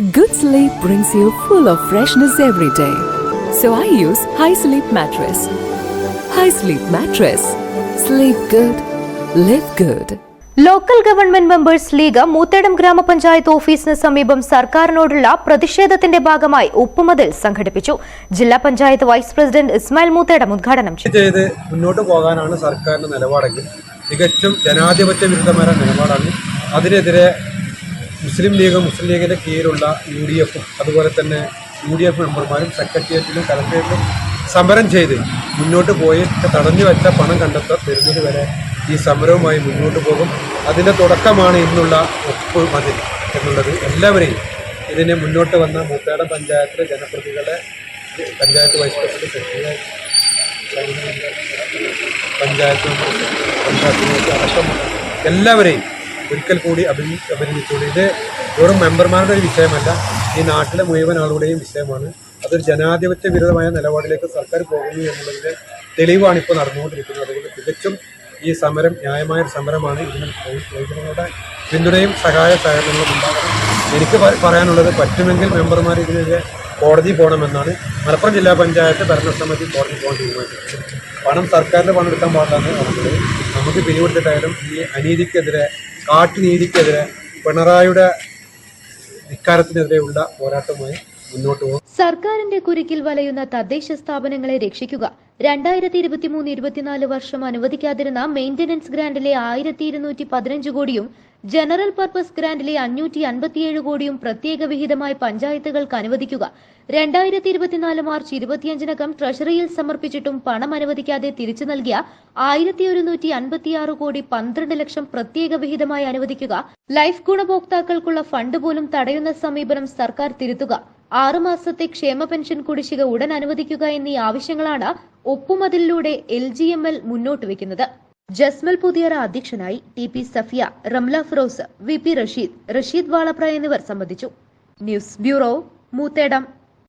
Good sleep brings you full of freshness every day. So I use High Sleep Mattress. High Sleep Mattress. Sleep good. Live good. Local government members league Moothedam ഗ്രാമപഞ്ചായത്ത് ഓഫീസിന് സമീപം സർക്കാരിനോടുള്ള പ്രതിഷേധത്തിന്റെ ഭാഗമായി ഉപ്പുമതിൽ സംഘടിപ്പിച്ചു ജില്ലാ പഞ്ചായത്ത് വൈസ് പ്രസിഡന്റ് ഇസ്മായിൽ മൂത്തേടം ഉദ്ഘാടനം ചെയ്തു ചെയ്ത് മുന്നോട്ട് പോകാനാണ് സർക്കാരിന്റെ നിലപാടെങ്കിൽ തികച്ചും ജനാധിപത്യ വിരുദ്ധമായ നിലപാടാണ് അതിനെതിരെ മുസ്ലിം ലീഗ് മുസ്ലിം ലീഗിന്റെ കീഴിലുള്ള യു ഡി എഫും അതുപോലെ തന്നെ യു ഡി എഫ് മെമ്പർമാരും സെക്രട്ടേറിയറ്റിലും കലക്ടറേറ്റിലും സമരം ചെയ്ത് മുന്നോട്ട് പോയി തടഞ്ഞു വെച്ച പണം കണ്ടെത്ത വരുന്നത് വരെ ഈ സമരവുമായി മുന്നോട്ട് പോകും. അതിന്റെ തുടക്കമാണ് ഇന്നുള്ള ഒപ്പ് മതിൽ എന്നുള്ളത്. എല്ലാവരെയും ഇതിനെ മുന്നോട്ട് വന്ന മൂത്തേടം പഞ്ചായത്തിലെ ജനപ്രതികളെ panchayat vice president secretary panchayat പഞ്ചായത്തിലേക്ക് അടക്കമുള്ള എല്ലാവരെയും ഒരിക്കൽ കൂടി അഭിനി അഭിനന്ദിച്ചുകൊണ്ട് ഇത് വെറും മെമ്പർമാരുടെ ഒരു വിഷയമല്ല. ഈ നാട്ടിലെ മുഴുവൻ ആളുകളുടെയും വിഷയമാണ്. അതൊരു ജനാധിപത്യ വിരുദ്ധമായ നിലപാടിലേക്ക് സർക്കാർ പോകുന്നു എന്നുള്ളതിന്റെ തെളിവാണ് ഇപ്പോൾ നടന്നുകൊണ്ടിരിക്കുന്നത്. അതുകൊണ്ട് തികച്ചും ഈ സമരം ന്യായമായ ഒരു സമരമാണ്. ഇതിന് പ്രയോജനങ്ങളുടെ പിന്തുണയും സഹായ സഹകരണങ്ങളും ഉണ്ടാകണം. എനിക്ക് പറയാനുള്ളത് പറ്റുമെങ്കിൽ മെമ്പർമാർ ഇതിനെതിരെ കോടതി പോകണമെന്നാണ്. മലപ്പുറം ജില്ലാ പഞ്ചായത്ത് ഭരണസമിതി കോടതി പോകാൻ തീരുമാനിച്ചത് പണം സർക്കാരിന്റെ പണം എടുക്കാൻ പാടില്ലെന്ന് നമുക്ക് പിരിവെടുത്തിട്ടായാലും ഈ അനീതിക്കെതിരെ കാട്ടുനീതിക്കെതിരെ പിണറായിയുടെ ധിക്കാരത്തിനെതിരെയുള്ള പോരാട്ടമായി മുന്നോട്ട് പോകും. സർക്കാരിന്റെ കുരുക്കിൽ വലയുന്ന തദ്ദേശ സ്ഥാപനങ്ങളെ രക്ഷിക്കുക. രണ്ടായിരത്തി ഇരുപത്തിമൂന്ന് ഇരുപത്തിനാല് വർഷം അനുവദിക്കാതിരുന്ന മെയിന്റനൻസ് ഗ്രാന്റിലെ ആയിരത്തി ഇരുന്നൂറ്റി പതിനഞ്ച് കോടിയും ജനറൽ പർപ്പസ് ഗ്രാന്റിലെ അഞ്ഞൂറ്റി അൻപത്തിയേഴ് കോടിയും പ്രത്യേക വിഹിതമായി പഞ്ചായത്തുകൾക്ക് അനുവദിക്കുക. രണ്ടായിരത്തി ഇരുപത്തിനാല് മാർച്ച് ഇരുപത്തിയഞ്ചിനകം ട്രഷറിയിൽ സമർപ്പിച്ചിട്ടും പണം അനുവദിക്കാതെ തിരിച്ചു നൽകിയ ആയിരത്തി ഒരുന്നൂറ്റി അൻപത്തിയാറ് കോടി പന്ത്രണ്ട് ലക്ഷം പ്രത്യേക വിഹിതമായി അനുവദിക്കുക. ലൈഫ് ഗുണഭോക്താക്കൾക്കുള്ള ഫണ്ട് പോലും തടയുന്ന സമീപനം സർക്കാർ തിരുത്തുക. ആറുമാസത്തെ ക്ഷേമ പെൻഷൻ കുടിശ്ശിക ഉടൻ അനുവദിക്കുക എന്നീ ആവശ്യങ്ങളാണ് ഒപ്പുമതിലൂടെ എൽ ജി എം എൽ മുന്നോട്ട് വെക്കുന്നത്. ജസ്മൽ പുതിയറ അധ്യക്ഷനായി T P Safiya Ramla Firoz V P Rasheed Rasheed Valapra എന്നിവർ സംബന്ധിച്ചു. News bureau Moothedam.